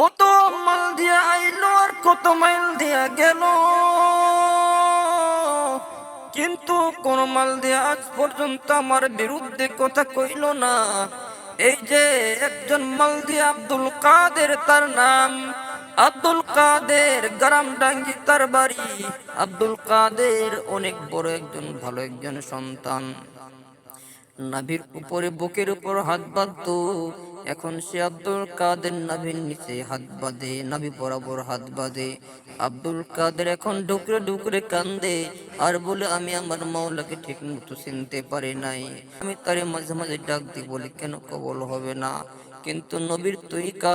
কত মাল দিয়া আইলো আর কত মাইল দিয়া গেল। কিন্তু কোন মাল দিয়া আজ পর্যন্ত আমার বিরুদ্ধে কথা কইল না। এই যে একজন মাল দিয়া আব্দুল কাদের তার নাম, আব্দুল কাদের গ্রাম ডাঙ্গি তার বাড়ি। আব্দুল কাদের অনেক বড় একজন, ভালো একজন সন্তান। নাভির উপরে বুকের উপর হাত বাঁধত। এখন সে আব্দুল কাদের নাভির নিচে হাত বাঁধে, নাভি বরাবর হাত বাঁধে। আব্দুল কাদের এখন ডুকরে ডুকরে কান্দে, আর বলে, আমি আমার মাওলাকে ঠিক মতো চিনতে পারি নাই। আমি তারে মাঝে মাঝে ডাক দিই, বলি, কেন কবল হবে না? কিন্তু নবীর তরিকা,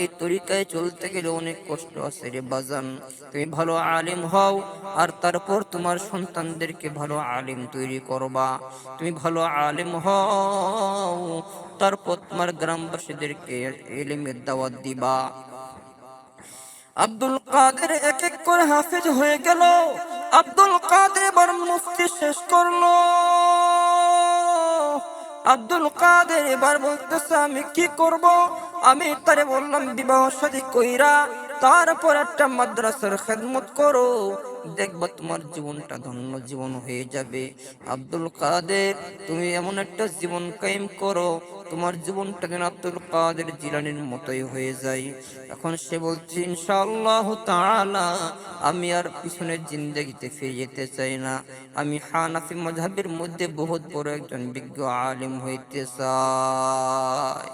এই তরিকায় চলতে গেলে অনেক কষ্ট আছে রে বাজান। তুমি ভালো আলিম হও আর তারপর তোমার সন্তানদেরকে ভালো আলিম তৈরি করবা। তুমি ভালো আলিম হও, তারপর তোমার গ্রামবাসীদেরকে এলিমের দাওয়াত দিবা। আব্দুল কাদের এক এক করে হাফিজ হয়ে গেল। আব্দুল কাদের এবার মুফতি শেষ করল। আব্দুল কাদের এবার বলতেছে, আমি কি করব? আমি তারে বললাম, বিবাহ শাদী কইরা তারপর একটা মাদ্রাসার খেদমত করো। দেখব তোমার জীবনটা ধন্য জীবন হয়ে যাবে। আব্দুল কাদের, তুমি এমন একটা জীবন কায়েম করো তোমার জীবনটা যেন আব্দুল কাদের জিলানির মতোই হয়ে যায়। এখন সে বলছে, ইনশাআল্লাহ তাআলা, আমি আর পিছনের জিন্দেগিতে ফিরে যেতে চাই না। আমি হানাফি মযহাবের মধ্যে বহুত বড় একজন বিজ্ঞ আলিম হইতে চাই।